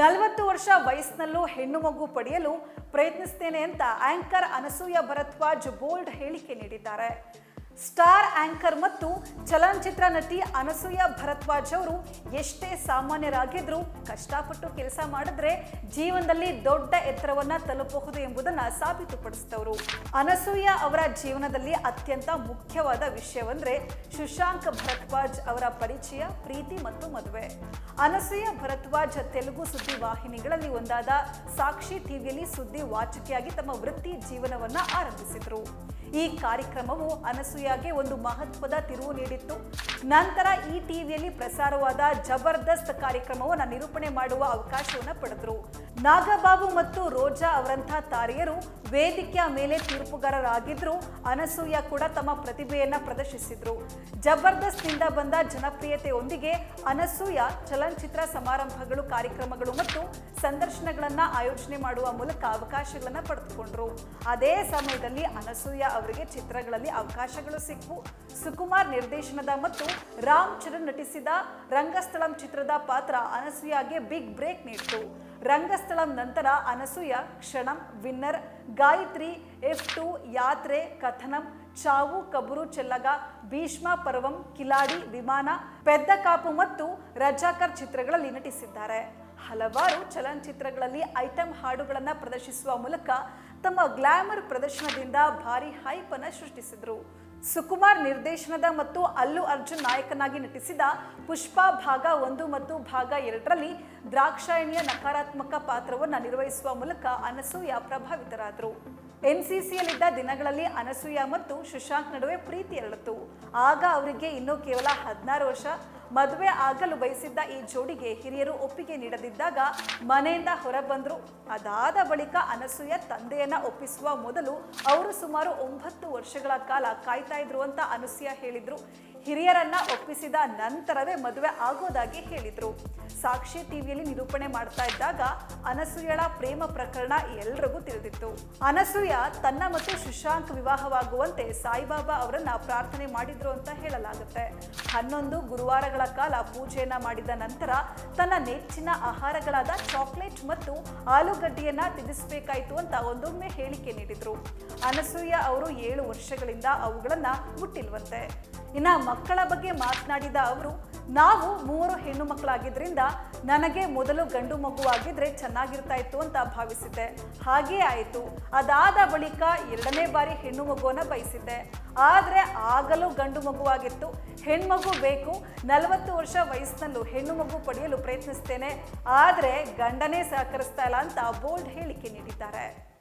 ನಲವತ್ತು ವರ್ಷ ವಯಸ್ಸಿನಲ್ಲೂ ಹೆಣ್ಣು ಮಗು ಪಡೆಯಲು ಪ್ರಯತ್ನಿಸ್ತೇನೆ ಅಂತ ಆಂಕರ್ ಅನಸೂಯ ಭರದ್ವಾಜ್ ಬೋಲ್ಡ್ ಹೇಳಿಕೆ ನೀಡಿದ್ದಾರೆ. ಸ್ಟಾರ್ ಆಂಕರ್ ಮತ್ತು ಚಲನಚಿತ್ರ ನಟಿ ಅನಸೂಯ ಭರತ್ವಾಜ್ ಅವರು ಎಷ್ಟೇ ಸಾಮಾನ್ಯರಾಗಿದ್ರೂ ಕಷ್ಟಪಟ್ಟು ಕೆಲಸ ಮಾಡಿದ್ರೆ ಜೀವನದಲ್ಲಿ ದೊಡ್ಡ ಎತ್ತರವನ್ನ ತಲುಪಬಹುದು ಎಂಬುದನ್ನ ಸಾಬೀತುಪಡಿಸಿದವರು. ಅನಸೂಯ ಅವರ ಜೀವನದಲ್ಲಿ ಅತ್ಯಂತ ಮುಖ್ಯವಾದ ವಿಷಯವಂದ್ರೆ ಶುಶಾಂಕ್ ಭರತ್ವಾಜ್ ಅವರ ಪರಿಚಯ, ಪ್ರೀತಿ ಮತ್ತು ಮದುವೆ. ಅನಸೂಯ ಭರತ್ವಾಜ್ ತೆಲುಗು ಸುದ್ದಿ ವಾಹಿನಿಗಳಲ್ಲಿ ಒಂದಾದ ಸಾಕ್ಷಿ ಟಿವಿಯಲ್ಲಿ ಸುದ್ದಿ ವಾಚಕಿಯಾಗಿ ತಮ್ಮ ವೃತ್ತಿ ಜೀವನವನ್ನ ಆರಂಭಿಸಿದರು. ಈ ಕಾರ್ಯಕ್ರಮವು ಅನಸೂಯಾಗೆ ಒಂದು ಮಹತ್ವದ ತಿರುವು ನೀಡಿತ್ತು. ನಂತರ ಈ ಟಿವಿಯಲ್ಲಿ ಪ್ರಸಾರವಾದ ಜಬರ್ದಸ್ತ್ ಕಾರ್ಯಕ್ರಮವನ್ನು ನಿರೂಪಣೆ ಮಾಡುವ ಅವಕಾಶವನ್ನು ಪಡೆದರು. ನಾಗಬಾಬು ಮತ್ತು ರೋಜಾ ಅವರಂಥ ತಾರೆಯರು ವೇದಿಕೆಯ ಮೇಲೆ ತೀರ್ಪುಗಾರರಾಗಿದ್ದರು ಅನಸೂಯ ಕೂಡ ತಮ್ಮ ಪ್ರತಿಭೆಯನ್ನು ಪ್ರದರ್ಶಿಸಿದ್ರು. ಜಬರ್ದಸ್ತ್ನಿಂದ ಬಂದ ಜನಪ್ರಿಯತೆಯೊಂದಿಗೆ ಅನಸೂಯ ಚಲನಚಿತ್ರ ಸಮಾರಂಭಗಳು, ಕಾರ್ಯಕ್ರಮಗಳು ಮತ್ತು ಸಂದರ್ಶನಗಳನ್ನ ಆಯೋಜನೆ ಮಾಡುವ ಮೂಲಕ ಅವಕಾಶಗಳನ್ನ ಪಡೆದುಕೊಂಡ್ರು. ಅದೇ ಸಮಯದಲ್ಲಿ ಅನಸೂಯ ಅವರಿಗೆ ಚಿತ್ರಗಳಲ್ಲಿ ಅವಕಾಶಗಳು ಸಿಕ್ಕು. ಸುಕುಮಾರ್ ನಿರ್ದೇಶನದ ಮತ್ತು ರಾಮ್ ಚರಣ್ ನಟಿಸಿದ ರಂಗಸ್ಥಳಂ ಚಿತ್ರದ ಪಾತ್ರ ಅನಸೂಯಾಗೆ ಬಿಗ್ ಬ್ರೇಕ್ ನೀಡಿತು. ರಂಗಸ್ಥಳಂ ನಂತರ Anasuya Kshanam Winner, Gayatri, F two, Yatra, Kathanam, Chavu, ಕಬುರು, ಚೆಲ್ಲಗ, Bhishma, ಪರ್ವಂ, Kiladi, ವಿಮಾನ, ಪೆದ್ದ ಕಾಪು ಮತ್ತು ರಜಾಕರ್ ಚಿತ್ರಗಳಲ್ಲಿ ನಟಿಸಿದ್ದಾರೆ. ಹಲವಾರು ಚಲನಚಿತ್ರಗಳಲ್ಲಿ ಐಟಂ ಹಾಡುಗಳನ್ನು ಪ್ರದರ್ಶಿಸುವ ಮೂಲಕ ತಮ್ಮ ಗ್ಲಾಮರ್ ಪ್ರದರ್ಶನದಿಂದ ಭಾರಿ ಹೈಪ್ ಅನ್ನು ಸೃಷ್ಟಿಸಿದರು. ಸುಕುಮಾರ್ ನಿರ್ದೇಶನದ ಮತ್ತು ಅಲ್ಲು ಅರ್ಜುನ್ ನಾಯಕನಾಗಿ ನಟಿಸಿದ ಪುಷ್ಪ ಭಾಗ ಒಂದು ಮತ್ತು ಭಾಗ ಎರಡರಲ್ಲಿ ದ್ರಾಕ್ಷಾಯಣಿಯ ನಕಾರಾತ್ಮಕ ಪಾತ್ರವನ್ನು ನಿರ್ವಹಿಸುವ ಮೂಲಕ ಅನಸೂಯ ಪ್ರಭಾವಿತರಾದರು. ಎನ್ಸಿಸಿಯಲ್ಲಿದ್ದ ದಿನಗಳಲ್ಲಿ ಅನಸೂಯ ಮತ್ತು ಶುಶಾಂಕ್ ನಡುವೆ ಪ್ರೀತಿ ಎರಳಿತು ಆಗ ಅವರಿಗೆ ಇನ್ನೂ ಕೇವಲ ಹದಿನಾರು ವರ್ಷ ಮದುವೆ ಆಗಲು ಬಯಸಿದ್ದ ಈ ಜೋಡಿಗೆ ಹಿರಿಯರು ಒಪ್ಪಿಗೆ ನೀಡದಿದ್ದಾಗ ಮನೆಯಿಂದ ಹೊರಬಂದ್ರು. ಅದಾದ ಬಳಿಕ ಅನಸೂಯ ತಂದೆಯನ್ನ ಒಪ್ಪಿಸುವ ಮೊದಲು ಅವರು ಸುಮಾರು ಒಂಬತ್ತು ವರ್ಷಗಳ ಕಾಲ ಕಾಯ್ತಾ ಇದ್ರು ಅಂತ ಅನಸೂಯ ಹೇಳಿದ್ರು. ಹಿರಿಯರನ್ನ ಒಪ್ಪಿಸಿದ ನಂತರವೇ ಮದುವೆ ಆಗೋದಾಗಿ ಹೇಳಿದ್ರು. ಸಾಕ್ಷಿ ಟಿವಿಯಲ್ಲಿ ನಿರೂಪಣೆ ಮಾಡ್ತಾ ಇದ್ದಾಗ ಅನಸೂಯಳ ಪ್ರೇಮ ಪ್ರಕರಣ ಎಲ್ರಿಗೂ ತಿಳಿದಿತ್ತು. ಅನಸೂಯ ತನ್ನ ಮತ್ತು ಶುಶಾಂಕ್ ವಿವಾಹವಾಗುವಂತೆ ಸಾಯಿಬಾಬಾ ಅವರನ್ನ ಪ್ರಾರ್ಥನೆ ಮಾಡಿದ್ರು ಅಂತ ಹೇಳಲಾಗುತ್ತೆ. ಹನ್ನೊಂದು ಗುರುವಾರಗಳ ಕಾಲ ಪೂಜೆಯನ್ನ ಮಾಡಿದ ನಂತರ ತನ್ನ ನೆಚ್ಚಿನ ಆಹಾರಗಳಾದ ಚಾಕ್ಲೇಟ್ ಮತ್ತು ಆಲೂಗಡ್ಡೆಯನ್ನ ತಿನ್ನಿಸಬೇಕಾಯಿತು ಅಂತ ಒಂದೊಮ್ಮೆ ಹೇಳಿಕೆ ನೀಡಿದ್ರು. ಅನಸೂಯ ಅವರು ಏಳು ವರ್ಷಗಳಿಂದ ಅವುಗಳನ್ನ ಮುಟ್ಟಿಲ್ವಂತೆ. ಇನ್ನ ಮಕ್ಕಳ ಬಗ್ಗೆ ಮಾತನಾಡಿದ ಅವರು ನಾವು ಮೂವರು ಹೆಣ್ಣು ಮಕ್ಕಳಾಗಿದ್ದರಿಂದ ನನಗೆ ಮೊದಲು ಗಂಡು ಮಗುವಾಗಿದ್ರೆ ಚೆನ್ನಾಗಿರ್ತಾ ಇತ್ತು ಅಂತ ಭಾವಿಸಿದ್ದೆ. ಹಾಗೇ ಆಯಿತು. ಅದಾದ ಬಳಿಕ ಎರಡನೇ ಬಾರಿ ಹೆಣ್ಣು ಮಗುವನ್ನು ಬಯಸಿದ್ದೆ. ಆದರೆ ಆಗಲೂ ಗಂಡು ಮಗುವಾಗಿತ್ತು. ಹೆಣ್ಮಗು ಬೇಕು. ನಲವತ್ತು ವರ್ಷ ವಯಸ್ಸಿನಲ್ಲೂ ಹೆಣ್ಣು ಮಗು ಪಡೆಯಲು ಪ್ರಯತ್ನಿಸ್ತೇನೆ. ಆದರೆ ಗಂಡನೇ ಸಹಕರಿಸ್ತಾ ಇಲ್ಲ ಅಂತ ಬೋಲ್ಡ್ ಹೇಳಿಕೆ ನೀಡಿದ್ದಾರೆ.